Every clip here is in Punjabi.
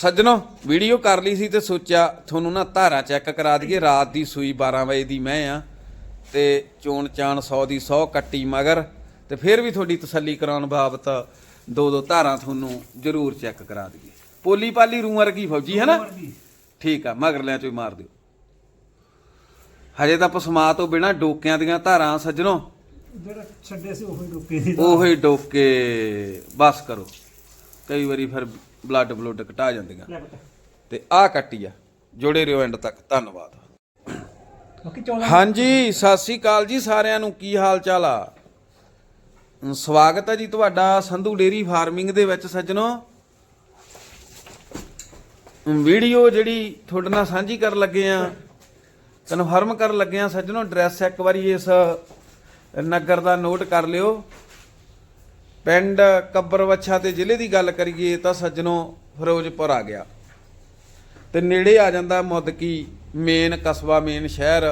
ਸੱਜਣੋ ਵੀਡੀਓ ਕਰ ਲਈ ਸੀ ਤੇ ਸੋਚਿਆ ਤੁਹਾਨੂੰ ਨਾ ਧਾਰਾ ਚੈੱਕ ਕਰਾ ਦਈਏ। ਰਾਤ ਦੀ ਸੂਈ 12 ਵਜੇ ਦੀ ਮੈਂ ਆ ਤੇ ਚੋਣ ਚਾਣ 100 ਦੀ 100 ਕੱਟੀ ਮਗਰ ਤੇ ਫਿਰ ਵੀ ਤੁਹਾਡੀ ਤਸੱਲੀ ਕਰਾਉਣ ਬਾਬਤ ਦੋ ਦੋ ਧਾਰਾਂ ਤੁਹਾਨੂੰ ਜ਼ਰੂਰ ਚੈੱਕ ਕਰਾ ਦਈਏ। ਪੋਲੀ ਪਾਲੀ ਰੂ ਵਰਗੀ ਫੌਜੀ ਹੈ ਨਾ? ਠੀਕ ਆ ਮਗਰਲਿਆਂ ਚੋਂ ਹੀ ਮਾਰ ਦਿਓ। ਹਜੇ ਤਾਂ ਪਸਮਾ ਤੋਂ ਬਿਨਾ ਡੋਕਿਆਂ ਦੀਆਂ ਧਾਰਾਂ ਸੱਜਣੋ। ਜਿਹੜਾ ਛੱਡੇ ਸੀ ਉਹੀ ਸੀ। ਉਹੀ ਡੋਕੇ। ਬਸ ਕਰੋ। ਕਈ ਵਾਰੀ ਫਿਰ ਬਲੱਡ ਬਲੱਡ ਘਟਾ ਜਾਂਦੀਆਂ। ਤੇ ਆਹ ਕੱਟੀ ਆ ਜੁੜੇ ਰਹੋ ਐਂਡ ਤੱਕ। ਧੰਨਵਾਦ। ਬਾਕੀ 14 ਹਾਂਜੀ ਸਤਿ ਸ੍ਰੀ ਅਕਾਲ ਜੀ ਸਾਰਿਆਂ ਨੂੰ ਕੀ ਹਾਲ ਚਾਲ ਆ? ਸਵਾਗਤ ਹੈ ਜੀ ਤੁਹਾਡਾ ਸੰਧੂ ਡੇਰੀ ਫਾਰਮਿੰਗ ਦੇ ਵਿੱਚ ਸੱਜਣੋ। ਵੀਡੀਓ ਜਿਹੜੀ ਤੁਹਾਡੇ ਨਾਲ ਸਾਂਝੀ ਕਰਨ ਲੱਗੇ ਆ ਕਨਫਰਮ ਕਰਨ ਲੱਗੇ ਆ ਸੱਜਣੋ ਐਡਰੈਸ ਇੱਕ ਵਾਰੀ ਇਸ ਨਗਰ ਦਾ ਨੋਟ ਕਰ ਲਿਓ। ਪਿੰਡ ਕੱਬਰਵੱਛਾ ਤੇ ਜ਼ਿਲ੍ਹੇ ਦੀ ਗੱਲ ਕਰੀਏ ਤਾਂ ਸੱਜਣੋ ਫਿਰੋਜ਼ਪੁਰ ਆ ਗਿਆ। ਤੇ ਨੇੜੇ ਆ ਜਾਂਦਾ ਮੁੱਦਕੀ ਮੇਨ ਕਸਬਾ, ਮੇਨ ਸ਼ਹਿਰ।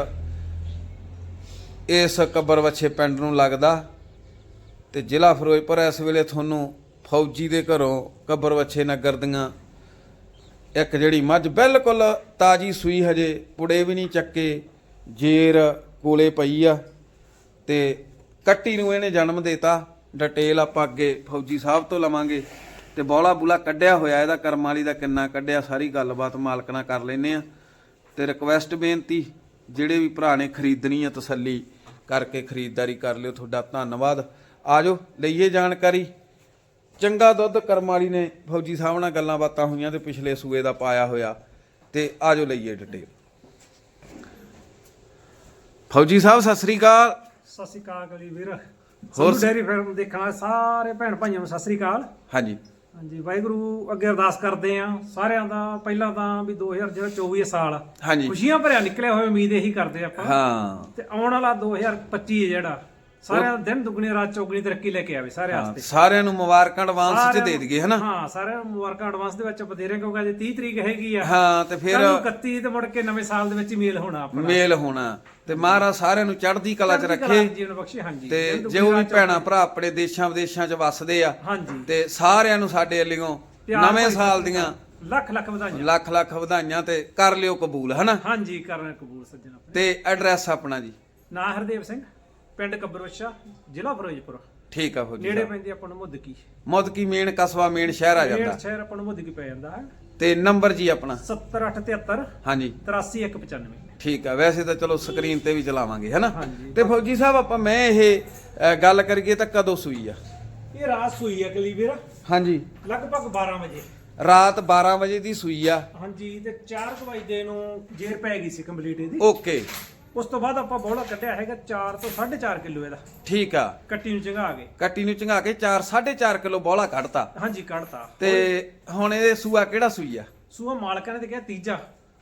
ਇਸ ਕੱਬਰਵੱਛੇ ਪਿੰਡ ਨੂੰ ਲੱਗਦਾ ਤੇ ਜ਼ਿਲ੍ਹਾ ਫਿਰੋਜ਼ਪੁਰ ਇਸ ਵੇਲੇ ਤੁਹਾਨੂੰ ਫੌਜੀ ਦੇ ਘਰੋਂ ਕੱਬਰਵੱਛੇ ਨਗਰ ਦੀਆਂ ਇੱਕ ਜਿਹੜੀ ਮੱਝ ਬਿਲਕੁਲ ਤਾਜੀ ਸੂਈ ਹਜੇ ਪੁੜੇ ਵੀ ਨਹੀਂ ਚੱਕੇ, ਜੇਰ ਕੋਲੇ ਪਈ ਆ ਤੇ ਕੱਟੀ ਨੂੰ ਇਹਨੇ ਜਨਮ ਦਿੱਤਾ। ਡਿਟੇਲ ਆਪਾਂ ਅੱਗੇ ਫੌਜੀ ਸਾਹਿਬ ਤੋਂ ਲਵਾਂਗੇ ਤੇ ਬੌਲਾ ਬੁਲਾ ਕੱਢਿਆ ਹੋਇਆ ਇਹਦਾ ਕਰਮ ਵਾਲੀ ਦਾ ਕਿੰਨਾ ਕੱਢਿਆ, ਸਾਰੀ ਗੱਲਬਾਤ ਮਾਲਕ ਨਾਲ ਕਰ ਲੈਨੇ ਆ ਤੇ ਰਿਕਵੈਸਟ ਬੇਨਤੀ, ਜਿਹੜੇ ਵੀ ਭਰਾ ਨੇ ਖਰੀਦਣੀ ਆ ਤਸੱਲੀ ਕਰਕੇ ਖਰੀਦਦਾਰੀ ਕਰ ਲਿਓ, ਤੁਹਾਡਾ ਧੰਨਵਾਦ। ਆਜੋ, ਲਈਏ ਜਾਣਕਾਰੀ। ਚੰਗਾ ਦੁੱਧ ਕਰਮ ਵਾਲੀ ਨੇ ਫੌਜੀ ਸਾਹਿਬ ਨਾਲ ਗੱਲਾਂ ਬਾਤਾਂ ਹੋਈਆਂ ਤੇ ਪਿਛਲੇ ਸੂਏ ਦਾ ਪਾਇਆ ਹੋਇਆ। ਤੇ ਆਜੋ ਲਈਏ ਡਿਟੇਲ। ਫੌਜੀ ਸਾਹਿਬ, ਸਤਿ ਸ੍ਰੀ ਅਕਾਲ। ਸਤਿ ਸ੍ਰੀ ਅਕਾਲ ਕਲੀ ਵੀਰ। ਹੋਰ ਡੈਰੀ ਫਾਰਮ ਦੇਖਣ ਵਾਲੇ ਸਾਰੇ ਭੈਣ ਭਾਈਆਂ ਨੂੰ ਸਤਿ ਸ੍ਰੀ ਅਕਾਲ। ਹਾਂਜੀ। ਹਾਂਜੀ ਵਾਹਿਗੁਰੂ ਅੱਗੇ ਅਰਦਾਸ ਕਰਦੇ ਆ ਸਾਰਿਆਂ ਦਾ ਪਹਿਲਾਂ ਤਾਂ ਵੀ 2024 ਸਾਲ ਹਾਂਜੀ। ਖੁਸ਼ੀਆਂ ਭਰਿਆ ਨਿਕਲਿਆ ਹੋਇਆ ਉਮੀਦ ਇਹੀ ਕਰਦੇ ਆਪਾਂ। ਹਾਂ। ਤੇ ਆਉਣ ਵਾਲਾ 2025 ਹੈ ਜਿਹੜਾ ਸਾਰਿਆਂ ਦਿਨ ਦੁੱਗਣੀ ਰਾਤ ਚੌਗਣੀ ਤਰੱਕੀ ਲੈ ਕੇ ਆਵੇ ਸਾਰੇ ਵਾਸਤੇ। ਸਾਰਿਆਂ ਨੂੰ ਮੁਬਾਰਕਾਂ ਐਡਵਾਂਸ ਚ ਸਾਰਿਆਂ ਦੇ ਦਈਏ ਹਨਾ? ਹਾਂ ਸਾਰਿਆਂ ਨੂੰ ਮੁਬਾਰਕਾਂ ਐਡਵਾਂਸ ਦੇ ਵਿੱਚ ਬਥੇਰੇ ਕਿਉਂਕਿ ਅੱਜ 30 ਤਰੀਕ ਹੈਗੀ ਆ। ਹਾਂ ਤੇ ਫਿਰ ਕੱਲ੍ਹ ਨੂੰ 31 ਤੇ ਮੁੜ ਕੇ ਨਵੇਂ ਸਾਲ ਦੇ ਵਿੱਚ ਮੇਲ ਹੋਣਾ ਆਪਣਾ। ਮੇਲ ਹੋਣਾ। ਤੇ ਮਹਾਰਾਜ ਸਾਰਿਆਂ ਨੂੰ ਚੜ੍ਹਦੀ ਕਲਾ ਚ ਰੱਖੇ। ਜੀਵਨ ਬਖਸ਼ੇ ਹਾਂਜੀ। ਤੇ ਜੋ ਵੀ ਭੈਣਾ ਭਰਾ ਆਪਣੇ ਦੇਸ਼ਾਂ ਵਿਦੇਸ਼ਾਂ ਚ ਵੱਸਦੇ ਆ ਹਾਂਜੀ। ਤੇ ਸਾਰਿਆਂ ਨੂੰ ਸਾਡੇ ਵੱਲੋਂ ਨਵੇਂ ਸਾਲ ਦੀਆਂ ਲੱਖ ਲੱਖ ਵਧਾਈਆਂ। ਲੱਖ ਲੱਖ ਵਧਾਈਆਂ ਤੇ ਕਰ ਲਿਓ ਕਬੂਲ ਹਨਾ? ਹਾਂਜੀ ਕਰਨ ਕਬੂਲ ਸੱਜਣ ਆਪਣੇ। ਤੇ ਐਡਰੈਸ ਆਪਣਾ ਜੀ। ਨਾਂ ਹਰਦੇਵ ਸਿੰਘ। ਪਿੰਡ ਕੱਬਰਵੱਛਾ ਜ਼ਿਲ੍ਹਾ ਫਿਰੋਜ਼ਪੁਰ। ਠੀਕ ਆ ਫੌਜੀ ਨੇੜੇ ਪੈਂਦੀ ਆਪਾਂ ਨੂੰ ਮੁੱਦਕੀ। ਮੁੱਦਕੀ ਮੇਨ ਕਸਬਾ ਮੇਨ ਸ਼ਹਿਰ ਆ ਜਾਂਦਾ। ਸ਼ਹਿਰ ਆਪਾਂ ਨੂੰ ਮੁੱਦਕੀ ਪੈ ਜਾਂਦਾ। ਹੈ ਤੇ ਨੰਬਰ ਜੀ ਆਪਣਾ? 70873 ਹਾਂਜੀ। 83195 ਠੀਕ ਆ ਵੈਸੇ ਤਾਂ ਚਲੋ ਸਕਰੀਨ ਤੇ ਵੀ ਚਲਾਵਾਂਗੇ ਹਨਾ? ਹਾਂਜੀ। ਤੇ ਫੌਜੀ ਸਾਹਿਬ ਆਪਾਂ ਮੈਂ ਇਹ ਅ, ਗੱਲ ਕਰੀਏ ਤਾਂ ਕਦੋਂ ਸੂਈ ਆ? ਇਹ ਰਾਤ ਸੂਈ ਹੈ ਅਗਲੀ ਵੀਰ। ਹਾਂਜੀ। ਲਗਭਗ 12 ਵਜੇ। ਰਾਤ 12 ਵਜੇ ਦੀ ਸੂਈ ਆ। ਹਾਂਜੀ ਤੇ 4 ਵਜੇ ਨੂੰ ਜੇਰ ਪੈ ਗਈ ਸੀ ਕੰਪਲੀਟ ਇਹਦੀ। ਓਕੇ। ਉਸ ਤੋਂ ਬਾਅਦ ਆਪਾਂ ਬੋਲਾ ਕੱਢਿਆ ਹੈਗਾ 4 ਤੋਂ 4.5 ਕਿਲੋ ਇਹਦਾ। ਠੀਕ ਆ। ਕੱਟੀ ਨੂੰ ਚੰਗਾ ਗਏ ਕੱਟੀ ਨੂੰ ਚੰਗਾ ਕੇ 4 4.5 ਕਿਲੋ ਬੋਲਾ ਕੱਢਤਾ। ਹਾਂਜੀ ਕੱਢਤਾ। ਤੇ ਹੁਣ ਇਹ ਸੂਆ ਕਿਹੜਾ ਸੂਈ ਆ? ਸੂਆ ਮਾਲਕਾਂ ਨੇ ਤੇ ਕਿਹਾ ਤੀਜਾ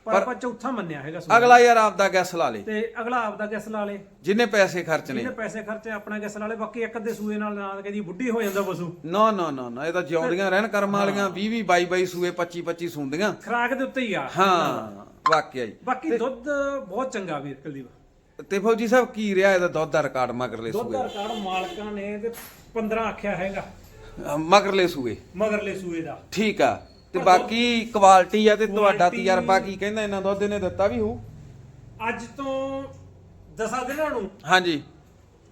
ਪਰ ਆਪਾਂ ਚੌਥਾ ਮੰਨਿਆ ਹੈਗਾ ਸੂਆ। ਅਗਲਾ ਯਾਰ ਆਪਦਾ ਗੈਸ ਲਾ ਲੇ। ਤੇ ਅਗਲਾ ਆਪਦਾ ਗੈਸ ਲਾ ਲੇ। ਜਿੰਨੇ ਪੈਸੇ ਖਰਚਨੇ ਜਿਹਨੇ ਪੈਸੇ ਖਰਚੇ ਆਪਣਾ ਗੈਸ ਲਾ ਲੇ। ਬਾਕੀ ਇੱਕ ਅੱਧੇ ਸੂਏ ਨਾਲ ਨਾ ਕਹਦੀ ਬੁੱਢੀ ਹੋ ਜਾਂਦਾ ਪਸ਼ੂ। ਨਾ ਨਾ ਨਾ ਨਾ ਇਹ ਤਾਂ ਜਿਉਂਦੀਆਂ ਰਹਿਣ ਕਰਮ ਵਾਲੀਆਂ 20 20 22 22 ਸੂਏ 25 25 ਸੂੰਦੀਆਂ। ਖਰਾਕ ਦੇ ਉੱਤੇ ਹੀ ਆ। ਹਾਂ। ਵਾਕਿਆ ਜੀ ਬਾਕੀ ਦੁੱਧ ਬਹੁਤ ਚੰਗਾ ਵੀਰ ਕੁਲਦੀਪ। ਤੇ ਫੌਜੀ ਸਾਹਿਬ ਕੀ ਰਿਹਾ ਇਹਦਾ ਦੁੱਧ ਦਾ ਰਿਕਾਰਡ ਮਗਰਲੇ ਦੁੱਧ ਸੂਏ ਦਾ ਰਿਕਾਰਡ ਮਾਲਕਾਂ ਨੇ ਤੇ 15 ਆਖਿਆ ਹੈਗਾ। ਅ, ਮਗਰਲੇ ਸੂਏ? ਮਗਰਲੇ ਸੂਏ ਦਾ। ਠੀਕ ਆ। ਤੇ ਬਾਕੀ ਕੁਆਲਿਟੀ ਆ ਤੇ ਤੁਹਾਡਾ ਤਜਰਬਾ ਕੀ ਕਹਿੰਦਾ ਇਹਨਾਂ ਦੁੱਧ ਨੇ ਦਿੱਤਾ ਵੀ ਹੋਊ? ਅੱਜ ਤੋਂ 10 ਦਿਨਾਂ ਨੂੰ ਹਾਂਜੀ।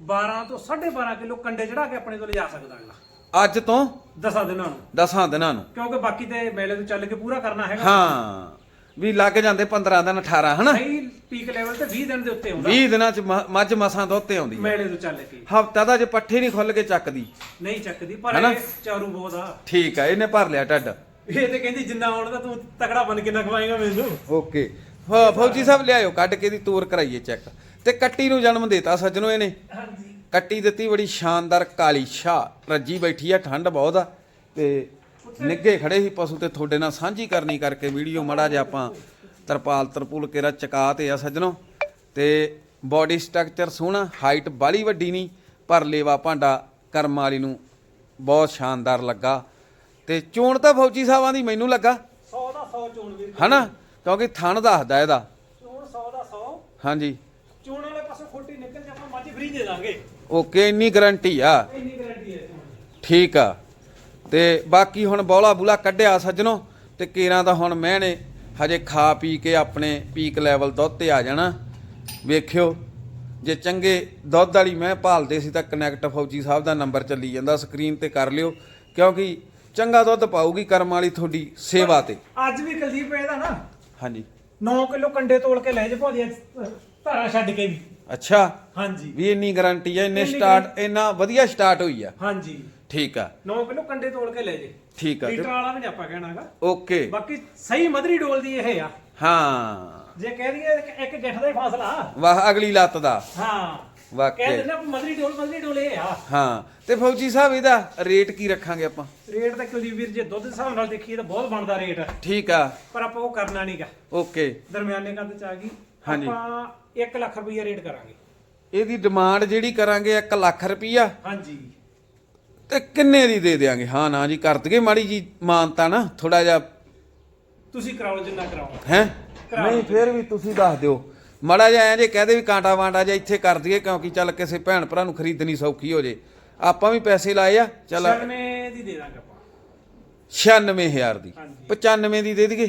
12 ਤੋਂ 12.5 ਕਿਲੋ ਕੰਡੇ ਚੜਾ ਕੇ ਆਪਣੇ ਕੋਲ ਜਾ ਸਕਦਾ ਅਗਲਾ। ਅੱਜ ਤੋਂ 10 ਦਿਨਾਂ ਨੂੰ। 10 ਦਿਨਾਂ ਨੂੰ। ਕਿਉਂਕਿ ਬਾਕੀ ਤੇ ਮੇਲੇ ਤੋਂ ਚੱਲ ਕੇ ਪੂਰਾ ਕਰਨਾ ਹੈਗਾ। ਹਾਂ। ਵੀ ਲੱਗ ਜਾਂਦੇ 15 ਦਿਨ 18 ਹਨਾ? ਹਾਈ ਪੀਕ ਲੈਵਲ ਤੇ 20 ਦਿਨ ਦੇ ਉੱਤੇ ਆਉਂਦਾ 20 ਦਿਨਾਂ ਚ ਮ- ਮੱਝ ਮਸਾਂ ਦੁੱਧ ਤੇ ਆਉਂਦੀ ਮੇਲੇ ਤੋਂ ਚੱਲ ਕੇ। ਹਫਤਾ ਦਾ ਜੇ ਪੱਠੇ ਨਹੀਂ ਖੁੱਲ ਕੇ ਚੱਕਦੀ। ਨਹੀਂ ਚੱਕਦੀ ਪਰ ਹੈਨਾ? ਇਹ ਚਾਰੂ ਬਹੁਤ ਆ। ਠੀਕ ਆ ਇਹਨੇ ਭਰ ਲਿਆ ਢੱਡ। ਇਹ ਤੇ ਕਹਿੰਦੀ ਜਿੰਨਾ ਆਉਣ ਦਾ ਤੂੰ ਤਕੜਾ ਬਣ ਕੇ ਨਾ ਖਵਾਏਗਾ ਮੈਨੂੰ। ਓਕੇ। ਹਾਂ ਫੌਜੀ ਸਾਹਿਬ ਲਿਆਇਓ ਕੱਢ ਕੇ ਦੀ ਤੋਰ ਕਰਾਈਏ ਚੈੱਕ। ਤੇ ਕੱਟੀ ਨੂੰ ਜਨਮ ਦੇਤਾ ਸੱਜਣੋ ਇਹਨੇ। ਹਾਂਜੀ। ਕੱਟੀ ਦਿੱਤੀ ਬੜੀ ਸ਼ਾਨਦਾਰ ਕਾਲੀ ਸ਼ਾਹ। ਰੱਜੀ ਬੈਠੀ ਆ ਠੰਡ ਬਹੁਤ ਆ। ਤੇ ਨਿੱਗੇ ਖੜੇ ਸੀ ਪਸ਼ੂ ਤੇ ਤੁਹਾਡੇ ਨਾਲ ਸਾਂਝੀ ਕਰਨੀ ਕਰਕੇ ਵੀਡੀਓ ਮੜਾ ਜਿਹਾ ਆਪਾਂ ਤਰਪਾਲ ਤਰਪੂਲ ਕੇਰਾ ਚਕਾ ਤੇ ਆ ਸੱਜਣੋ। ਤੇ ਬਾਡੀ ਸਟਰਕਚਰ ਸੋਹਣਾ ਹਾਈਟ ਬਾਲੀ ਵੱਡੀ ਨਹੀਂ ਪਰ ਲੇਵਾ ਭਾਂਡਾ ਕਰਮ ਵਾਲੀ ਨੂੰ ਬਹੁਤ ਸ਼ਾਨਦਾਰ ਲੱਗਾ। ਤੇ ਚੋਣ ਤਾਂ ਫੌਜੀ ਸਾਹਿਬਾਂ ਦੀ ਮੈਨੂੰ ਲੱਗਾ। 100 ਦਾ 100 ਚੋਣ ਵੀਰ ਹਨਾ? ਕਿਉਂਕਿ ਥਣ ਦੱਸਦਾ ਇਹਦਾ। ਚੋਣ 100 ਦਾ 100 ਹਾਂਜੀ। ਚੋਣ ਵਾਲੇ ਪਾਸੋਂ ਖੋਟੀ ਨਿਕਲ ਜੇ ਆਪਾਂ ਮੱਝ ਫਰੀ ਦੇ ਦਾਂਗੇ। ਓਕੇ ਇੰਨੀ ਗਰੰਟੀ ਆ। ਇੰਨੀ ਗਾਰੰਟੀ ਹੈ। ਠੀਕ ਆ। ਤੇ ਬਾਕੀ ਹੁਣ ਬੌਲਾ ਬੁਲਾ ਕੱਢਿਆ ਸੱਜਣੋ ਤੇ ਕੇਰਾਂ ਦਾ ਹੁਣ ਮੈਂ ਨੇ ਹਜੇ ਖਾ ਪੀ ਕੇ ਆਪਣੇ ਪੀਕ ਲੈਵਲ ਦੁੱਧ ਤੇ ਆ ਜਾਣਾ। ਵੇਖਿਓ ਜੇ ਚੰਗੇ ਦੁੱਧ ਵਾਲੀ ਮੈਂ ਭਾਲਦੇ ਸੀ ਤਾਂ ਕਨੈਕਟ ਫੌਜੀ ਸਾਹਿਬ ਦਾ ਨੰਬਰ ਚੱਲੀ ਜਾਂਦਾ ਸਕਰੀਨ ਤੇ ਕਰ ਲਿਓ ਕਿਉਂਕਿ ਚੰਗਾ ਦੁੱਧ ਪਾਊਗੀ ਕਰਮ ਵਾਲੀ ਤੁਹਾਡੀ ਸੇਵਾ ਤੇ। ਅੱਜ ਵੀ ਕੁਲਦੀਪ ਇਹਦਾ ਨਾ ਹਾਂਜੀ। 9 ਕਿਲੋ ਕੰਡੇ ਤੋਲ ਕੇ ਲੈ ਜੇ ਭਾਜੀ ਧਾਰਾ ਛੱਡ ਕੇ ਵੀ। ਅੱਛਾ ਹਾਂਜੀ। ਵੀ ਇੰਨੀ ਗਾਰੰਟੀ ਹੈ ਇੰਨੀ ਸਟਾਰਟ ਇੰਨਾ ਵਧੀਆ ਸਟਾਰਟ ਹੋਈ ਆ। ਹਾਂਜੀ। ਠੀਕ ਆ। 9 ਕਿਲੋ ਕੰਡੇ ਤੋਲ ਕੇ ਲੈ ਜੇ। ਠੀਕ ਆ ਲੀਟਰ ਵਾਲਾ ਵੀ ਨੀ ਆਪਾਂ ਕਹਿਣਾਗਾ। ਓਕੇ। ਬਾਕੀ ਸਹੀ ਮਧਰੀ ਡੋਲ ਦੀ ਇਹ ਆ। ਹਾਂ। ਜੇ ਕਹਿ ਦਈਏ ਇੱਕ- ਗਿੱਠ ਦਾ ਹੀ ਫਾਸਲਾ। ਵਾਹ ਅਗਲੀ ਲੱਤ ਦਾ। ਹਾਂ। ਵਾਕਈ। ਕਹਿ ਦਿੰਦੇ ਮਧਰੀ ਡੋਲ ਮਧਰੀ ਡੋਲ ਇਹ ਆ। ਹਾਂ। ਤੇ ਫੌਜੀ ਸਾਹਿਬ ਇਹਦਾ ਰੇਟ ਕੀ ਰੱਖਾਂਗੇ ਆਪਾਂ? ਰੇਟ ਤਾਂ ਕੁਲਦੀਪ ਵੀਰ ਜੇ ਦੁੱਧ ਦੇ ਹਿਸਾਬ ਨਾਲ ਦੇਖੀਏ ਤਾਂ ਬਹੁਤ ਬਣਦਾ ਰੇਟ। ਠੀਕ ਆ। ਪਰ ਆਪਾਂ ਉਹ ਕਰਨਾ ਨਹੀਂਗਾ ਓਕੇ। ਦਰਮਿਆਨੇ ਕੱਦ ਚ ਆ ਗਈ। ਹਾਂਜੀ। ਆਪਾਂ 1 ਲੱਖ ਰੁਪਈਆ ਰੇਟ ਕਰਾਂਗੇ। ਇਹਦੀ ਡਿਮਾਂਡ ਜਿਹੜੀ ਕਰਾਂਗੇ 1 ਲੱਖ ਰੁਪਈਆ। ਹਾਂਜੀ। ਤੇ ਕਿੰਨੇ ਦੀ ਦੇ ਦੇਾਂਗੇ ਹਾਂ ਨਾ ਜੀ ਕਰ ਦਈਏ ਮਾੜੀ ਜੀ ਮਾਨਤਾ ਨਾ ਥੋੜਾ ਜਿਹਾ। ਤੁਸੀਂ ਕਰਾਓ ਜਿੰਨਾ ਕਰਾਓ। ਹੈ? ਨਹੀਂ। ਫੇਰ ਵੀ ਤੁਸੀਂ ਦੱਸ ਦਿਓ। ਮਾੜਾ ਜਿਹਾ ਐਂ ਜੇ ਕਹਦੇ ਵੀ ਕਾਂਟਾ ਵਾਂਟਾ ਜਿਹਾ ਇੱਥੇ ਕਰ ਦਈਏ ਕਿਉਂਕਿ ਚੱਲ ਕਿਸੇ ਭੈਣ ਭਰਾ ਨੂੰ ਖਰੀਦਣੀ ਸੌਖੀ ਹੋ ਜੇ। ਆਪਾਂ ਵੀ ਪੈਸੇ ਲਾਏ ਆ ਚੱਲ 96 ਦੀ ਦੇ ਦਾਂਗੇ ਆਪਾਂ। 96000 ਦੀ। ਹਾਂਜੀ। 95 ਦੀ ਦੇ ਦਈਏ?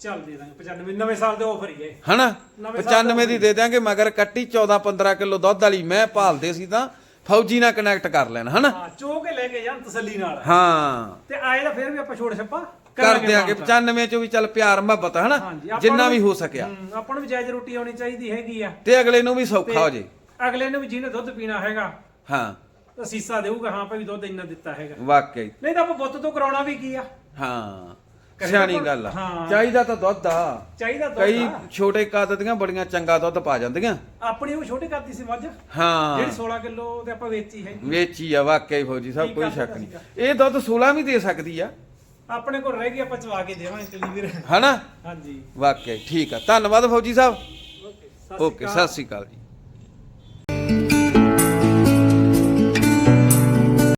ਚੱਲ ਦੇ ਦਾਂਗੇ 95 ਨਵੇਂ ਸਾਲ ਦੇ ਆਫਰ ਹੀ ਹੈ। ਹਨਾ? ਨਵੇਂ ਸਾਲ 95 ਦੀ ਦੇ ਦਿਆਂਗੇ ਮਗਰ ਕੱਟੀ 14 15 ਕਿਲੋ ਦੁੱਧ ਵਾਲੀ। ਮੈਂ ਭਾਲਦੇ ਸੀ ਤਾਂ ਫੌਜੀ ਨਾਲ ਕਨੈਕਟ ਕਰ ਲੈਣ ਹਨਾ? ਹਾਂ ਚੋ ਕੇ ਲੈ ਕੇ ਜਾਣ ਤਸੱਲੀ ਨਾਲ। ਹਾਂ। ਤੇ ਆਏ ਤਾਂ ਫਿਰ ਵੀ ਆਪਾਂ ਛੋੜ ਛੱਪਾ ਕਰ ਦਿਆਂਗੇ ਮਾਨਤਾ। 95 ਚ ਵੀ ਚੱਲ ਪਿਆਰ ਮੁਹੱਬਤ ਹਨਾ? ਜਿੰਨਾ ਵੀ ਹੋ ਸਕਿਆ। ਆਪਾਂ ਨੂੰ ਵੀ ਜਾਇਜ਼ ਰੋਟੀ ਆਉਣੀ ਚਾਹੀਦੀ ਹੈਗੀ ਆ। ਤੇ ਅਗਲੇ ਨੂੰ ਵੀ ਸੌਖਾ ਹੋ ਜੇ। ਅਗਲੇ ਨੂੰ ਵੀ ਜਿਹਨੇ ਦੁੱਧ ਪੀਣਾ ਹੈਗਾ ਹਾਂ। ਤਾਂ ਸੀਸਾ ਦੇਊਗਾ ਹਾਂ ਭਾਈ ਦੁੱਧ ਇੰਨਾ ਦਿੱਤਾ ਹੈਗਾ। ਵਾਕਈ। ਨਹੀਂ ਤਾਂ ਆਪਾਂ ਬੁੱਤ ਤੋਂ ਕਰਾਉਣਾ ਵੀ ਕੀ ਆ? ਹਾਂ। ਸਿਆਣੀ ਤਾਂ ਗੱਲ ਆ। ਹਾਂ। ਚਾਹੀਦਾ ਤਾਂ ਦੁੱਧ ਆ। ਚਾਹੀਦਾ ਦੁੱਧ ਕਈ ਆ। ਛੋਟੇ ਕੱਦ ਦੀਆਂ ਬੜੀਆਂ ਚੰਗਾ ਦੁੱਧ ਪਾ ਜਾਂਦੀਆਂ। ਆਪਣੀ ਉਹ ਛੋਟੀ ਕਰਦੀ ਸੀ ਮੱਝ? ਜਿਹੜੀ ਹਾਂ 16 ਕਿਲੋ ਤੇ ਆਪਾਂ ਵੇਚੀ ਹੈਗੀ। ਵੇਚੀ ਆ ਵਾਕਈ ਫੌਜੀ ਸਾਹਿਬ ਕੋਈ ਸ਼ੱਕ। ਨਹੀਂ। ਇਹ ਦੁੱਧ 16 ਵੀ ਦੇ ਸਕਦੀ ਆ। ਆਪਣੇ ਕੋਲ ਰਹਿ ਗਈ ਆਪਾਂ ਚਵਾ ਕੇ ਦੇਵਾਂਗੇ ਚਲੀ ਵੀਰ। ਹਨਾ? ਹਾਂਜੀ। ਵਾਕਈ ਠੀਕ ਆ। ਧੰਨਵਾਦ ਫੌਜੀ ਸਾਹਿਬ। ਓਕੇ ਓਕੇ ਸਤਿ ਸ੍ਰੀ ਅਕਾਲ ਜੀ।